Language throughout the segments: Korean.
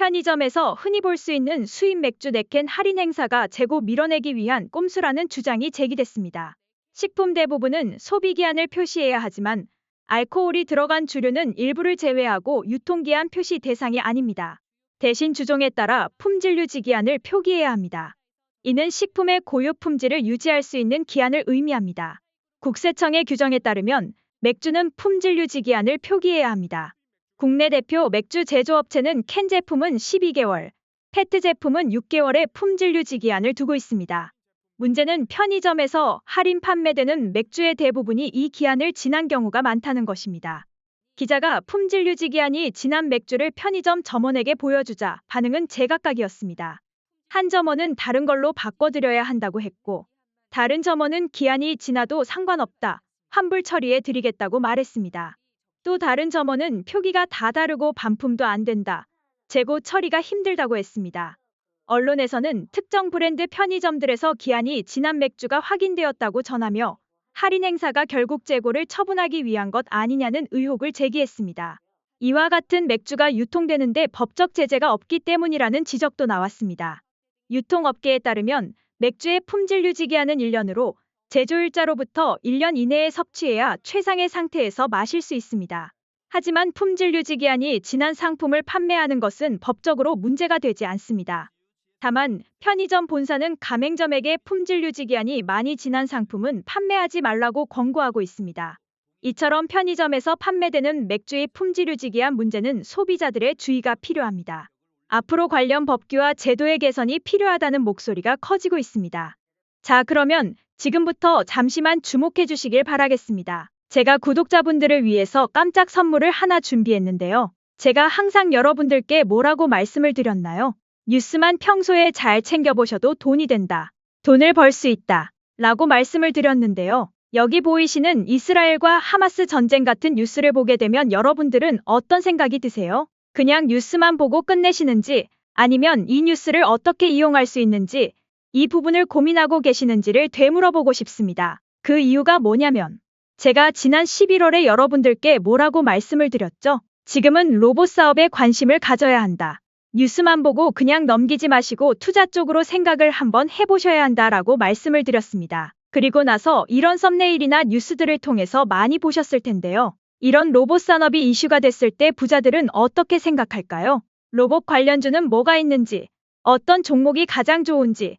편의점에서 흔히 볼 수 있는 수입 맥주 4캔 할인 행사가 재고 밀어내기 위한 꼼수라는 주장이 제기됐습니다. 식품 대부분은 소비기한을 표시해야 하지만 알코올이 들어간 주류는 일부를 제외하고 유통기한 표시 대상이 아닙니다. 대신 주종에 따라 품질 유지 기한을 표기해야 합니다. 이는 식품의 고유 품질을 유지할 수 있는 기한을 의미합니다. 국세청의 규정에 따르면 맥주는 품질 유지 기한을 표기해야 합니다. 국내 대표 맥주 제조업체는 캔 제품은 12개월, 페트 제품은 6개월의 품질 유지 기한을 두고 있습니다. 문제는 편의점에서 할인 판매되는 맥주의 대부분이 이 기한을 지난 경우가 많다는 것입니다. 기자가 품질 유지 기한이 지난 맥주를 편의점 점원에게 보여주자 반응은 제각각이었습니다. 한 점원은 다른 걸로 바꿔드려야 한다고 했고, 다른 점원은 기한이 지나도 상관없다, 환불 처리해 드리겠다고 말했습니다. 또 다른 점원은 표기가 다 다르고 반품도 안 된다, 재고 처리가 힘들다고 했습니다. 언론에서는 특정 브랜드 편의점들에서 기한이 지난 맥주가 확인되었다고 전하며 할인 행사가 결국 재고를 처분하기 위한 것 아니냐는 의혹을 제기했습니다. 이와 같은 맥주가 유통되는데 법적 제재가 없기 때문이라는 지적도 나왔습니다. 유통업계에 따르면 맥주의 품질 유지 기한은 1년으로 제조일자로부터 1년 이내에 섭취해야 최상의 상태에서 마실 수 있습니다. 하지만 품질 유지 기한이 지난 상품을 판매하는 것은 법적으로 문제가 되지 않습니다. 다만 편의점 본사는 가맹점에게 품질 유지 기한이 많이 지난 상품은 판매하지 말라고 권고하고 있습니다. 이처럼 편의점에서 판매되는 맥주의 품질 유지 기한 문제는 소비자들의 주의가 필요합니다. 앞으로 관련 법규와 제도의 개선이 필요하다는 목소리가 커지고 있습니다. 자, 그러면 지금부터 잠시만 주목해 주시길 바라겠습니다. 제가 구독자분들을 위해서 깜짝 선물을 하나 준비했는데요. 제가 항상 여러분들께 뭐라고 말씀을 드렸나요? 뉴스만 평소에 잘 챙겨보셔도 돈이 된다. 돈을 벌 수 있다. 라고 말씀을 드렸는데요. 여기 보이시는 이스라엘과 하마스 전쟁 같은 뉴스를 보게 되면 여러분들은 어떤 생각이 드세요? 그냥 뉴스만 보고 끝내시는지 아니면 이 뉴스를 어떻게 이용할 수 있는지 이 부분을 고민하고 계시는지를 되물어보고 싶습니다. 그 이유가 뭐냐면 제가 지난 11월에 여러분들께 뭐라고 말씀을 드렸죠? 지금은 로봇 사업에 관심을 가져야 한다. 뉴스만 보고 그냥 넘기지 마시고 투자 쪽으로 생각을 한번 해보셔야 한다라고 말씀을 드렸습니다. 그리고 나서 이런 썸네일이나 뉴스들을 통해서 많이 보셨을 텐데요. 이런 로봇 산업이 이슈가 됐을 때 부자들은 어떻게 생각할까요? 로봇 관련주는 뭐가 있는지, 어떤 종목이 가장 좋은지,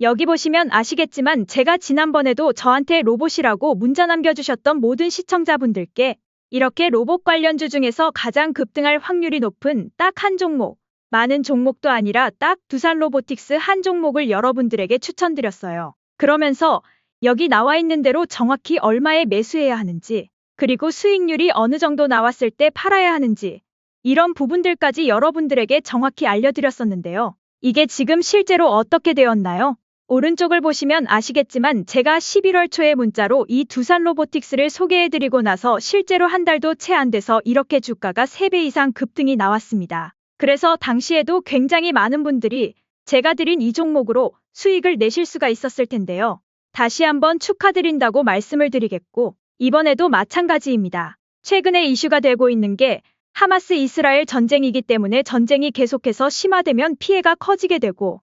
여기 보시면 아시겠지만 제가 지난번에도 저한테 로봇이라고 문자 남겨주셨던 모든 시청자분들께 이렇게 로봇 관련주 중에서 가장 급등할 확률이 높은 딱 한 종목, 많은 종목도 아니라 딱 두산 로보틱스 한 종목을 여러분들에게 추천드렸어요. 그러면서 여기 나와 있는 대로 정확히 얼마에 매수해야 하는지, 그리고 수익률이 어느 정도 나왔을 때 팔아야 하는지, 이런 부분들까지 여러분들에게 정확히 알려드렸었는데요. 이게 지금 실제로 어떻게 되었나요? 오른쪽을 보시면 아시겠지만 제가 11월 초에 문자로 이 두산 로보틱스를 소개해드리고 나서 실제로 한 달도 채 안 돼서 이렇게 주가가 3배 이상 급등이 나왔습니다. 그래서 당시에도 굉장히 많은 분들이 제가 드린 이 종목으로 수익을 내실 수가 있었을 텐데요. 다시 한번 축하드린다고 말씀을 드리겠고 이번에도 마찬가지입니다. 최근에 이슈가 되고 있는 게 하마스 이스라엘 전쟁이기 때문에 전쟁이 계속해서 심화되면 피해가 커지게 되고